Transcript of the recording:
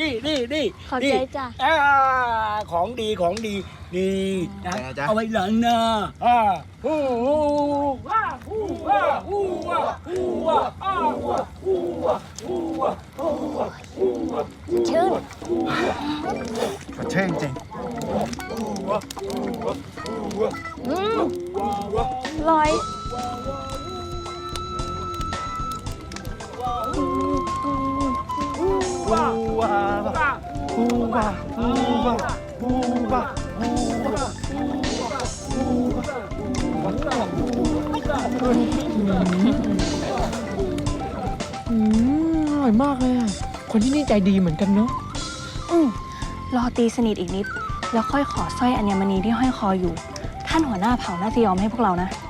นี่นี่ขอบใจจ้ะ อ่าของดีของดีนี่นะไงจ๊ะ เอาไว้หลังหน้าอ่าฮู้ฮู้ว้าฮู้ว้าฮู้ว้าฮู้ว้าอ้าว้าฮู้ว้าฮู้ว้าฮู้ว้าฮู้ว้าชื่นสดชื่นจริงอืมลอย ว้าฮูว้าฮูว้าฮูว้าฮูว้าอืมอร่อยมากเลยอะคนที่นี่ใจดีเหมือนกันเนาะ อืมรอตีสนิทอีกนิด แล้วค่อยขอสร้อยอัญมณีที่ห้อยคออยู่ ท่านหัวหน้าเผ่าน่าจะยอมให้พวกเรานะอ